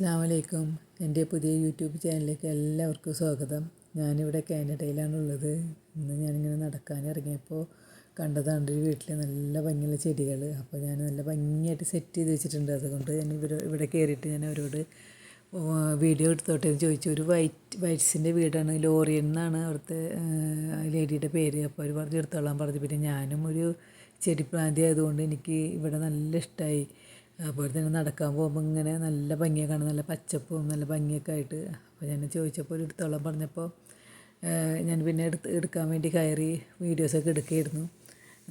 അസ്സാം വലൈക്കും എന്റെ പുതിയ യൂട്യൂബ് ചാനലിലേക്ക് എല്ലാവർക്കും സ്വാഗതം. ഞാനിവിടെ കാനഡയിലാണുള്ളത്. ഇന്ന് ഞാനിങ്ങനെ നടക്കാൻ ഇറങ്ങിയപ്പോൾ കണ്ടതാണ് ഒരു വീട്ടിൽ നല്ല ഭംഗിയുള്ള ചെടികൾ. അപ്പോൾ ഞാൻ നല്ല ഭംഗിയായിട്ട് സെറ്റ് ചെയ്ത് വെച്ചിട്ടുണ്ട്. അതുകൊണ്ട് ഞാൻ ഇവർ ഇവിടെ കയറിയിട്ട് ഞാൻ അവരോട് വീഡിയോ എടുത്തോട്ടെ? എന്ന് ചോദിച്ചു. ഒരു വൈറ്റ് വൈറ്റ്സിന്റെ വീടാണ്. ലോറിയൻ എന്നാണ് അവിടുത്തെ ലേഡിയുടെ പേര്. അപ്പോൾ അവർ പറഞ്ഞ് എടുത്തോളാൻ പറഞ്ഞു. പിന്നെ ഞാനും ഒരു ചെടി പ്ലാന്റ് ആയതുകൊണ്ട് എനിക്ക് ഇവിടെ നല്ല ഇഷ്ടമായി അപ്പോൾ തന്നെ നടക്കാൻ പോകുമ്പോൾ ഇങ്ങനെ നല്ല ഭംഗിയൊക്കെ കാണാൻ നല്ല പച്ചപ്പും നല്ല ഭംഗിയൊക്കെ ആയിട്ട്. അപ്പോൾ ഞാൻ ചോദിച്ചപ്പോൾ ഒരു എടുത്തോളം പറഞ്ഞപ്പോൾ ഞാൻ പിന്നെ എടുത്ത് എടുക്കാൻ വേണ്ടി കയറി വീഡിയോസൊക്കെ എടുക്കുകയായിരുന്നു.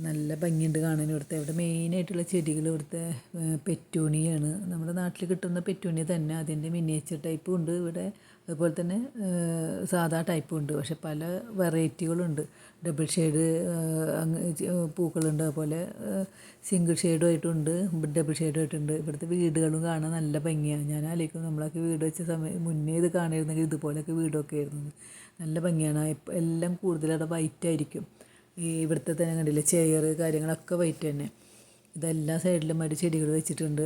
നല്ല ഭംഗിയുണ്ട് കാണാൻ ഇവിടുത്തെ. ഇവിടെ മെയിനായിട്ടുള്ള ചെടികൾ ഇവിടുത്തെ പെറ്റൂണിയാണ്. നമ്മുടെ നാട്ടിൽ കിട്ടുന്ന പെറ്റൂണി തന്നെ അതിന്റെ മിനിയേച്ചർ ടൈപ്പും ഉണ്ട്. ഇവിടെ അതുപോലെ തന്നെ സാധാ ടൈപ്പും ഉണ്ട്. പക്ഷെ പല വെറൈറ്റികളുണ്ട് ഡബിൾ ഷെയ്ഡ് പൂക്കളുണ്ട്. അതുപോലെ സിംഗിൾ ഷെയ്ഡും ആയിട്ടുണ്ട് ഡബിൾ ഷെയ്ഡും ആയിട്ടുണ്ട്. ഇവിടുത്തെ വീടുകളും കാണാൻ നല്ല ഭംഗിയാണ്. ഞാൻ ആലോചിക്കും നമ്മളൊക്കെ വീട് വെച്ച സമയം മുന്നേ ഇത് കാണായിരുന്നെങ്കിൽ ഇതുപോലെയൊക്കെ വീടൊക്കെ ആയിരുന്നു. നല്ല ഭംഗിയാണ്. എല്ലാം കൂടുതലവിടെ വൈറ്റ് ആയിരിക്കും. ഈ ഇവിടുത്തെ തന്നെ കണ്ടില്ലേ? ചെയർ കാര്യങ്ങളൊക്കെ വൈറ്റ് തന്നെ. ഇതെല്ലാ സൈഡിലും അവർ ചെടികൾ വെച്ചിട്ടുണ്ട്.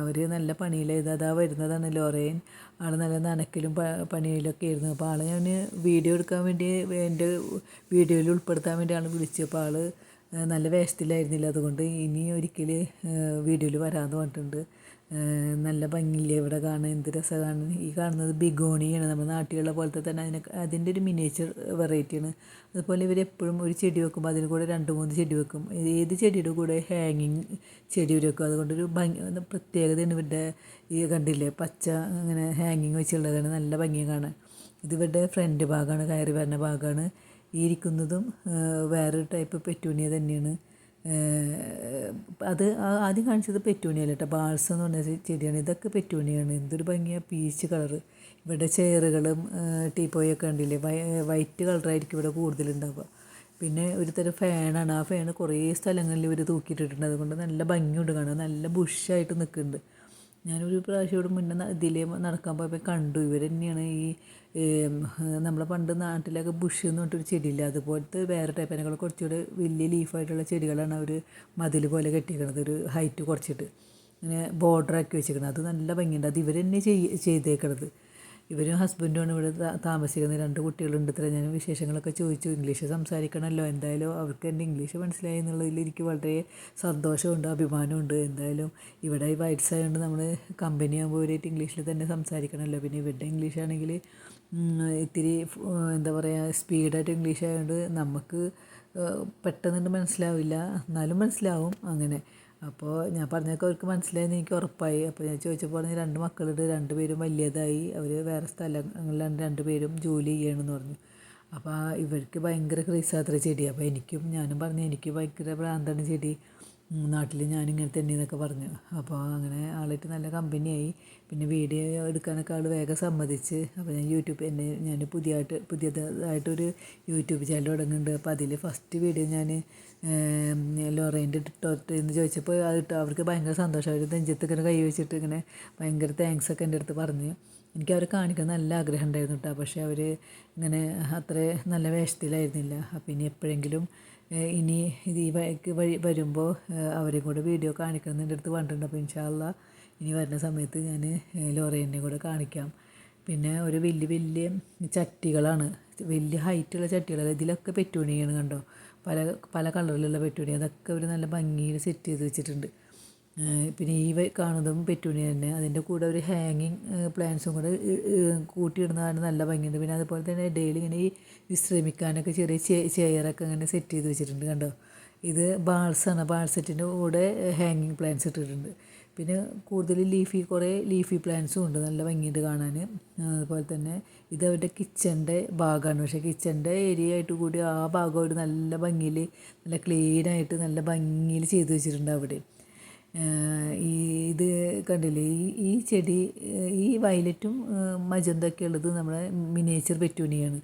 അവർ നല്ല പണിയിലായത് അതാ വരുന്നതാണ് ലോറയൻ ആൾ നല്ല നനക്കിലും പണിയിലൊക്കെ ആയിരുന്നു. അപ്പോൾ ആൾ ഞാൻ വീഡിയോ എടുക്കാൻ വേണ്ടി എന്റെ വീഡിയോയിൽ ഉൾപ്പെടുത്താൻ വേണ്ടി ആൾ വിളിച്ചപ്പോൾ ആൾ നല്ല വേഷത്തിലായിരുന്നില്ല. അതുകൊണ്ട് ഇനി ഒരിക്കൽ വീഡിയോയിൽ വരാമെന്ന് പറഞ്ഞിട്ടുണ്ട്. നല്ല ഭംഗിയില്ലേ ഇവിടെ കാണാൻ? എന്ത് രസമാണ്. ഈ കാണുന്നത് ബിഗോണിയാണ്. നമ്മുടെ നാട്ടിലുള്ള പോലത്തെ തന്നെ അതിന് അതിന്റെ ഒരു മിനിയേച്ചർ വെറൈറ്റിയാണ് അതുപോലെ ഇവർ എപ്പോഴും ഒരു ചെടി വെക്കുമ്പോൾ അതിന് കൂടെ രണ്ട് മൂന്ന് ചെടി വെക്കും. ഏത് ചെടിയുടെ കൂടെ ഹാങ്ങിങ് ചെടി വരെയൊക്കെ അതുകൊണ്ടൊരു ഭംഗി പ്രത്യേകതയാണ് ഇവരുടെ ഈ കണ്ടില്ലേ പച്ച അങ്ങനെ ഹാങ്ങിങ് വെച്ചുള്ളതാണ് നല്ല ഭംഗിയും കാണാൻ. ഇത് ഇവരുടെ ഫ്രണ്ട് ഭാഗമാണ് കയറി വരുന്ന ഭാഗമാണ് ഈ ഇരിക്കുന്നതും വേറൊരു ടൈപ്പ് പെറ്റൂണിയ തന്നെയാണ്. അത് ആദ്യം കാണിച്ചത് പെറ്റൂണിയല്ല കേട്ടോ ബാൾസ് എന്ന് പറഞ്ഞ ചെടിയാണ്. ഇതൊക്കെ പെറ്റൂണിയാണ്. എന്തൊരു ഭംഗിയാണ് പീച്ച് കളറ്. ഇവിടെ ചെയറുകളും ടീപ്പോയൊക്കെ കണ്ടില്ലേ? വൈറ്റ് കളറായിരിക്കും ഇവിടെ കൂടുതലുണ്ടാവുക. പിന്നെ ഒരു തരം ഫാനാണ്. ആ ഫാൻ കുറേ സ്ഥലങ്ങളിൽ ഇവർ തൂക്കിയിട്ടിട്ടുണ്ട്. അതുകൊണ്ട് നല്ല ഭംഗിയുണ്ട് കാണാൻ. നല്ല ബുഷായിട്ട് നിൽക്കുന്നുണ്ട്. ഞാനൊരു പ്രാവശ്യം ഇവിടെ മുന്നേ ഇതിലേ നടക്കാൻ പോയപ്പോൾ കണ്ടു. ഇവർ തന്നെയാണ് ഈ നമ്മളെ പണ്ട് നാട്ടിലൊക്കെ ബുഷ് എന്ന് പറഞ്ഞിട്ടൊരു ചെടിയില്ല അതുപോലത്തെ വേറെ ടൈപ്പ് കുറച്ചുകൂടെ വലിയ ലീഫായിട്ടുള്ള ചെടികളാണ് അവർ മതിൽ പോലെ കെട്ടിയിരിക്കുന്നത് ഒരു ഹൈറ്റ് കുറച്ചിട്ട്. ഇങ്ങനെ ബോർഡറാക്കി വെച്ചിരിക്കുന്നത് അത് നല്ല ഭംഗിയുണ്ട്. അത് ഇവർ തന്നെ ചെയ്തേക്കണത്. ഇവരും ഹസ്ബൻഡുമാണ് ഇവിടെ താമസിക്കുന്നത്. രണ്ട് കുട്ടികളുണ്ട്. ഇത്ര ഞാൻ വിശേഷങ്ങളൊക്കെ ചോദിച്ചു. ഇംഗ്ലീഷ് സംസാരിക്കണമല്ലോ. എന്തായാലും അവർക്ക് എന്റെ ഇംഗ്ലീഷ് മനസ്സിലായി എന്നുള്ളതിൽ എനിക്ക് വളരെ സന്തോഷമുണ്ട് അഭിമാനമുണ്ട്. എന്തായാലും ഇവിടെ വൈറ്റ്സ് ആയതുകൊണ്ട് നമ്മൾ കമ്പനി ആകുമ്പോൾ ഇവരായിട്ട് ഇംഗ്ലീഷിൽ തന്നെ സംസാരിക്കണമല്ലോ. പിന്നെ ഇവരുടെ ഇംഗ്ലീഷ് ആണെങ്കിൽ ഇത്തിരി എന്താ പറയുക സ്പീഡായിട്ട് ഇംഗ്ലീഷ് ആയതുകൊണ്ട് നമുക്ക് പെട്ടെന്ന് മനസ്സിലാവില്ല. എന്നാലും മനസ്സിലാവും. അങ്ങനെ അപ്പോൾ ഞാൻ പറഞ്ഞതൊക്കെ അവർക്ക് മനസ്സിലായെന്ന് എനിക്ക് ഉറപ്പായി. അപ്പോൾ ഞാൻ ചോദിച്ചപ്പോൾ രണ്ട് മക്കളുണ്ട് രണ്ട് പേരും വലിയതായി. അവർ വേറെ സ്ഥലങ്ങളിലാണ് രണ്ട് പേരും ജോലി ചെയ്യണമെന്ന് പറഞ്ഞു. അപ്പോൾ ഇവർക്ക് ഭയങ്കര ക്രീസാത്ര ചെടി. അപ്പോൾ എനിക്കും ഞാനും പറഞ്ഞു എനിക്ക് ഭയങ്കര ഭ്രാന്താണ് ചെടി. നാട്ടിൽ ഞാനിങ്ങനെ തന്നെ എന്നൊക്കെ പറഞ്ഞു. അപ്പോൾ അങ്ങനെ ആളായിട്ട് നല്ല കമ്പനിയായി. പിന്നെ വീഡിയോ എടുക്കാനൊക്കെ ആൾ വേഗം സമ്മതിച്ച്. അപ്പോൾ ഞാൻ യൂട്യൂബ് എന്നെ ഞാൻ പുതിയതായിട്ട് പുതിയതായിട്ടൊരു യൂട്യൂബ് ചാനൽ തുടങ്ങുന്നുണ്ട്. അപ്പോൾ അതിൽ ഫസ്റ്റ് വീഡിയോ ഞാൻ ലോറേന്റെ ഇട്ടോട്ട് എന്ന് ചോദിച്ചപ്പോൾ അത് ഇട്ട്. അവർക്ക് ഭയങ്കര സന്തോഷം. അവർ നെഞ്ചത്ത് ഇങ്ങനെ കൈ വെച്ചിട്ട് ഇങ്ങനെ ഭയങ്കര താങ്ക്സ് ഒക്കെ എന്റെ അടുത്ത് പറഞ്ഞു. എനിക്ക് അവരെ കാണിക്കാൻ നല്ല ആഗ്രഹം ഉണ്ടായിരുന്നു കേട്ടോ പക്ഷേ അവർ ഇങ്ങനെ അത്ര നല്ല വേഷത്തിലായിരുന്നില്ല. അപ്പോൾ ഇനി എപ്പോഴെങ്കിലും ഇനി ഇത് ഈ വഴിക്ക് വഴി വരുമ്പോൾ അവരെയും കൂടെ വീഡിയോ കാണിക്കണം എന്റെ അടുത്ത് പറഞ്ഞിട്ടുണ്ട്. അപ്പോൾ ഇൻഷാല്ല ഇനി വരുന്ന സമയത്ത് ഞാൻ ലോറേനെ കൂടെ കാണിക്കാം. പിന്നെ ഒരു വലിയ വലിയ ചട്ടികളാണ്. വലിയ ഹൈറ്റുള്ള ചട്ടികൾ ഇതിലൊക്കെ പെറ്റൂണിയാണ് കണ്ടോ? പല പല കളറിലുള്ള പെറ്റൂണി അതൊക്കെ ഒരു നല്ല ഭംഗിയിൽ സെറ്റ് ചെയ്ത് വെച്ചിട്ടുണ്ട്. പിന്നെ ഈ കാണുന്നതും പെറ്റൂണി തന്നെ. അതിന്റെ കൂടെ ഒരു ഹാങ്ങിങ് പ്ലാന്റ്സും കൂടെ കൂട്ടിയിടുന്നതാണ് നല്ല ഭംഗിയുണ്ട്. പിന്നെ അതുപോലെ തന്നെ ഡെയിലി ഇങ്ങനെ ഈ വിശ്രമിക്കാനൊക്കെ ചെറിയ ചെയറൊക്കെ ഇങ്ങനെ സെറ്റ് ചെയ്ത് വെച്ചിട്ടുണ്ട് കണ്ടോ? ഇത് ബാൾസാണ് ബാൾസെറ്റിന്റെ കൂടെ ഹാങ്ങിങ് പ്ലാന്റ്സ് ഇട്ടിട്ടുണ്ട്. പിന്നെ കൂടുതൽ ലീഫി കുറേ ലീഫി പ്ലാന്റ്സും ഉണ്ട്. നല്ല ഭംഗിയുണ്ട് കാണാൻ. അതുപോലെ തന്നെ ഇത് അവരുടെ കിച്ചന്റെ ഭാഗമാണ്. പക്ഷേ കിച്ചന്റെ ഏരിയ ആയിട്ട് കൂടി ആ ഭാഗം ഒരു നല്ല ഭംഗിയിൽ നല്ല ക്ലീനായിട്ട് നല്ല ഭംഗിയിൽ ചെയ്ത് വെച്ചിട്ടുണ്ട് അവിടെ. ഈ ഇത് കണ്ടില്ലേ? ഈ ഈ ചെടി ഈ വയലറ്റും മജന്തൊക്കെ ഉള്ളത് നമ്മുടെ മിനിയേച്ചർ പെറ്റൂണിയാണ്.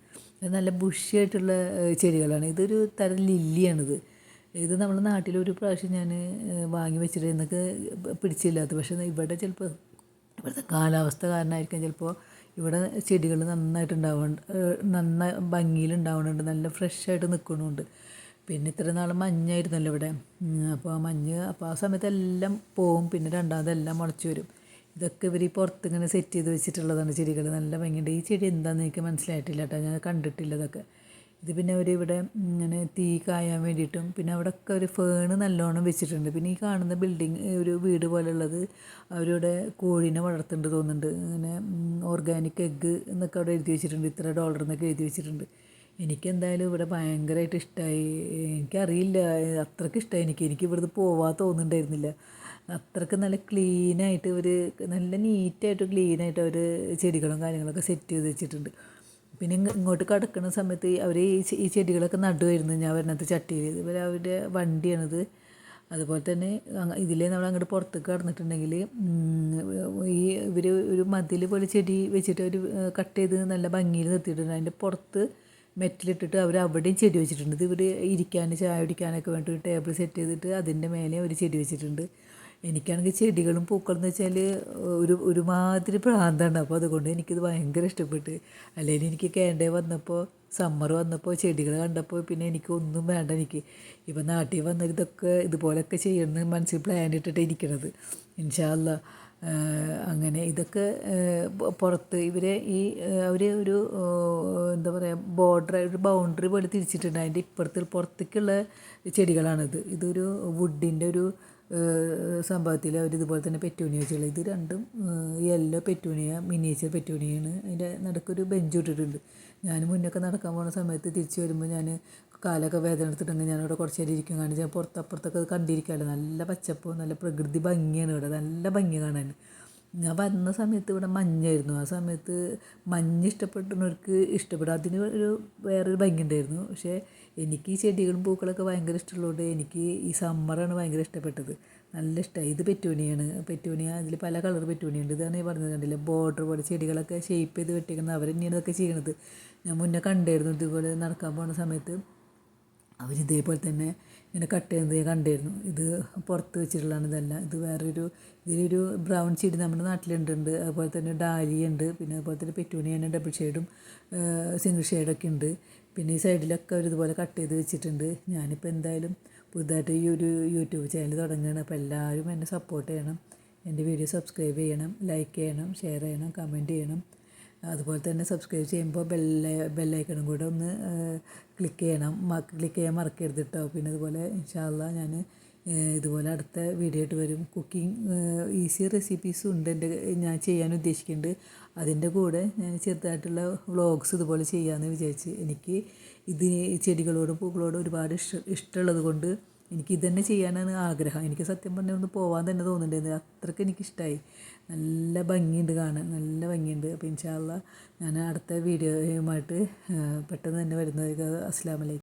നല്ല ബുഷിയായിട്ടുള്ള ചെടികളാണ്. ഇതൊരു തരം ലില്ലിയാണിത്. ഇത് നമ്മുടെ നാട്ടിലൊരു പ്രാവശ്യം ഞാൻ വാങ്ങി വെച്ചിട്ട് എന്നൊക്കെ പിടിച്ചില്ലാത്ത പക്ഷേ ഇവിടെ ചിലപ്പോൾ ഇവിടുത്തെ കാലാവസ്ഥ കാരണമായിരിക്കും ചിലപ്പോൾ ഇവിടെ ചെടികൾ നന്നായിട്ട് ഉണ്ടാവുന്നുണ്ട് നന്നായി ഭംഗിയിൽ ഉണ്ടാവുന്നുണ്ട് നല്ല ഫ്രഷായിട്ട് നിൽക്കുന്നുണ്ട് പിന്നെ ഇത്ര നാൾ മഞ്ഞായിരുന്നല്ലോ ഇവിടെ. അപ്പോൾ ആ മഞ്ഞ് അപ്പോൾ ആ സമയത്ത് എല്ലാം പോവും പിന്നെ രണ്ടാമതെല്ലാം മുളച്ച് വരും. ഇതൊക്കെ ഇവർ ഈ പുറത്ത് ഇങ്ങനെ സെറ്റ് ചെയ്ത് വെച്ചിട്ടുള്ളതാണ് ചെടികൾ. നല്ല ഭംഗിയുണ്ട്. ഈ ചെടി എന്താണെന്ന് എനിക്ക് മനസ്സിലായിട്ടില്ല കേട്ടോ. ഞാൻ കണ്ടിട്ടില്ല ഇതൊക്കെ. ഇത് പിന്നെ അവർ ഇവിടെ ഇങ്ങനെ തീ കായാൻ വേണ്ടിയിട്ടും പിന്നെ അവിടെയൊക്കെ ഒരു ഫേണ് നല്ലോണം വെച്ചിട്ടുണ്ട്. പിന്നെ ഈ കാണുന്ന ബിൽഡിങ് ഒരു വീട് പോലുള്ളത് അവരിവിടെ കോഴീനെ വളർത്തുന്നുണ്ട് തോന്നുന്നുണ്ട്. ഇങ്ങനെ ഓർഗാനിക് എഗ്ഗ് എന്നൊക്കെ അവിടെ എഴുതി വെച്ചിട്ടുണ്ട്. ഇത്ര ഡോളർ എന്നൊക്കെ എഴുതി വെച്ചിട്ടുണ്ട്. എനിക്കെന്തായാലും ഇവിടെ ഭയങ്കരമായിട്ട് ഇഷ്ടമായി എനിക്കറിയില്ല അത്രയ്ക്ക് ഇഷ്ടമായി എനിക്ക് എനിക്ക് ഇവിടുന്ന് പോവാൻ തോന്നുന്നുണ്ടായിരുന്നില്ല. അത്രയ്ക്ക് നല്ല ക്ലീനായിട്ട് ഒരു നല്ല നീറ്റായിട്ട് ക്ലീനായിട്ട് അവർ ചെടികളും കാര്യങ്ങളൊക്കെ സെറ്റ് ചെയ്ത് വെച്ചിട്ടുണ്ട്. പിന്നെ ഇങ്ങോട്ട് കടക്കുന്ന സമയത്ത് അവർ ഈ ചെടികളൊക്കെ നടുമായിരുന്നു ഞാൻ വരുന്നത് ചട്ടിയിൽ ഇവർ അവരുടെ വണ്ടിയാണിത്. അതുപോലെ തന്നെ ഇതിൽ നമ്മൾ അങ്ങോട്ട് പുറത്തേക്ക് കടന്നിട്ടുണ്ടെങ്കിൽ ഈ ഇവർ ഒരു മതിൽ പോലെ ചെടി വെച്ചിട്ട് അവർ കട്ട് ചെയ്ത് നല്ല ഭംഗിയിൽ നിർത്തിയിട്ടുണ്ട്. അതിന്റെ പുറത്ത് മെറ്റലിട്ടിട്ട് അവർ അവിടെയും ചെടി വെച്ചിട്ടുണ്ട്. ഇവർ ഇരിക്കാൻ ചായ കുടിക്കാനൊക്കെ വേണ്ടി ടേബിൾ സെറ്റ് ചെയ്തിട്ട് അതിന്റെ മേലെ ഒരു ചെടി വെച്ചിട്ടുണ്ട്. എനിക്കാണെങ്കിൽ ചെടികളും പൂക്കളും എന്ന് വെച്ചാൽ ഒരു ഒരുമാതിരി പ്രാന്താണ്. അപ്പോൾ അതുകൊണ്ട് എനിക്കിത് ഭയങ്കര ഇഷ്ടപ്പെട്ട്. അല്ലെങ്കിൽ എനിക്ക് കേണ്ടേ വന്നപ്പോൾ സമ്മർ വന്നപ്പോൾ ചെടികൾ കണ്ടപ്പോൾ പിന്നെ എനിക്ക് ഒന്നും വേണ്ട എനിക്ക്. ഇപ്പം നാട്ടിൽ വന്നാൽ ഇതൊക്കെ ഇതുപോലൊക്കെ ചെയ്യണമെന്ന് മനസ്സിൽ പ്ലാൻ ഇട്ടിട്ട് ഇരിക്കണത്. ഇൻഷാല്ല അങ്ങനെ ഇതൊക്കെ പുറത്ത് ഇവരെ ഈ അവർ ഒരു എന്താ പറയുക ബോർഡർ ഒരു ബൗണ്ടറി പോലെ തിരിച്ചിട്ടുണ്ട്. അതിന്റെ ഇപ്പുറത്ത് പുറത്തേക്കുള്ള ചെടികളാണിത്. ഇതൊരു വുഡിന്റെ ഒരു സംഭവത്തിൽ അവർ ഇതുപോലെ തന്നെ പെറ്റൂണിയ വെച്ചുള്ള. ഇത് രണ്ടും യെല്ലോ പെറ്റൂണിയ മിനിയേച്ചർ പെറ്റൂണിയാണ്. അതിന്റെ നടുക്കൊരു ബെഞ്ച് ഇട്ടിട്ടുണ്ട്. ഞാൻ മുന്നൊക്കെ നടക്കാൻ പോകുന്ന സമയത്ത് തിരിച്ച് വരുമ്പോൾ ഞാൻ കാലൊക്കെ വേദന എടുത്തിട്ടുണ്ടെങ്കിൽ ഞാനിവിടെ കുറച്ച് നേരം ഇരിക്കും കാണിച്ച് ഞാൻ പുറത്തപ്പുറത്തൊക്കെ കണ്ടിരിക്കാമല്ലോ നല്ല പച്ചപ്പും നല്ല പ്രകൃതി ഭംഗിയാണ് ഇവിടെ. നല്ല ഭംഗി കാണാൻ. ഞാൻ വന്ന സമയത്ത് ഇവിടെ മഞ്ഞായിരുന്നു. ആ സമയത്ത് മഞ്ഞ് ഇഷ്ടപ്പെട്ടവർക്ക് ഇഷ്ടപ്പെടും അതിന് ഒരു വേറൊരു ഭംഗി ഉണ്ടായിരുന്നു. പക്ഷേ എനിക്ക് ഈ ചെടികളും പൂക്കളൊക്കെ ഭയങ്കര ഇഷ്ടമുള്ളതുകൊണ്ട് എനിക്ക് ഈ സമ്മറാണ് ഭയങ്കര ഇഷ്ടപ്പെട്ടത്. നല്ല ഇഷ്ടമായി ഇത് പെറ്റൂണിയാണ്. പെറ്റൂണിയ അതിൽ പല കളർ പെറ്റൂണിയ ഉണ്ട് ഇതാണ് ഈ പറഞ്ഞത് കണ്ടില്ലേ? ബോർഡർ പോലെ ചെടികളൊക്കെ ഷേപ്പ് ചെയ്ത് വെട്ടിക്കുന്നത് അവർ തന്നെയാണ് ഇതൊക്കെ ചെയ്യണത്. ഞാൻ മുന്നേ കണ്ടായിരുന്നു ഇതുപോലെ നടക്കാൻ പോകുന്ന സമയത്ത്. അവരിതേപോലെ തന്നെ ഇങ്ങനെ കട്ട് ചെയ്യുന്നത് കണ്ടിരുന്നു. ഇത് പുറത്ത് വെച്ചിട്ടുള്ളതാണ് ഇതല്ല. ഇത് വേറൊരു ഇതിലൊരു ബ്രൗൺ ചെടി നമ്മുടെ നാട്ടിലുണ്ടുണ്ട് അതുപോലെ തന്നെ ഡാലിയ ഉണ്ട്. പിന്നെ അതുപോലെ തന്നെ പെറ്റൂണിയ ഡബിൾ ഷെയ്ഡും സിംഗിൾ ഷെയ്ഡൊക്കെ ഉണ്ട്. പിന്നെ ഈ സൈഡിലൊക്കെ അവർ ഇതുപോലെ കട്ട് ചെയ്ത് വെച്ചിട്ടുണ്ട്. ഞാനിപ്പോൾ എന്തായാലും പുതുതായിട്ട് ഈ ഒരു യൂട്യൂബ് ചാനൽ തുടങ്ങുകയാണ്. അപ്പോൾ എല്ലാവരും എന്നെ സപ്പോർട്ട് ചെയ്യണം. എന്റെ വീഡിയോ സബ്സ്ക്രൈബ് ചെയ്യണം. ലൈക്ക് ചെയ്യണം. ഷെയർ ചെയ്യണം. കമന്റ് ചെയ്യണം. അതുപോലെ തന്നെ സബ്സ്ക്രൈബ് ചെയ്യുമ്പോൾ ബെല്ല ബെല്ലൈക്കണും കൂടെ ഒന്ന് ക്ലിക്ക് ചെയ്യണം. ക്ലിക്ക് ചെയ്യാൻ മറക്കരുത് കേട്ടോ പിന്നെ അതുപോലെ ഇൻഷാല്ല ഞാൻ ഇതുപോലെ അടുത്ത വീഡിയോ ആയിട്ട് വരും. കുക്കിംഗ് ഈസി റെസിപ്പീസും ഉണ്ട് എന്റെ ഞാൻ ചെയ്യാൻ ഉദ്ദേശിക്കുന്നുണ്ട്. അതിന്റെ കൂടെ ഞാൻ ചെറുതായിട്ടുള്ള വ്ളോഗ്സ് ഇതുപോലെ ചെയ്യാമെന്ന് വിചാരിച്ച് എനിക്ക് ഇത് ചെടികളോടും പൂക്കളോടും ഒരുപാട് ഇഷ്ട ഇഷ്ടമുള്ളത് കൊണ്ട് എനിക്ക് ഇതന്നെ ചെയ്യാനാണ് ആഗ്രഹം. എനിക്ക് സത്യം പറഞ്ഞാൽ ഒന്ന് പോകാൻ തന്നെ തോന്നുന്നുണ്ടായിരുന്നു അത്രയ്ക്ക് എനിക്കിഷ്ടമായി നല്ല ഭംഗിയുണ്ട് കാണാൻ. നല്ല ഭംഗിയുണ്ട്. അപ്പോൾ ഇൻഷാല്ല ഞാൻ അടുത്ത വീഡിയോയുമായിട്ട് പെട്ടെന്ന് തന്നെ വരുന്നതായിരിക്കും. അസ്സാം വലൈക്കും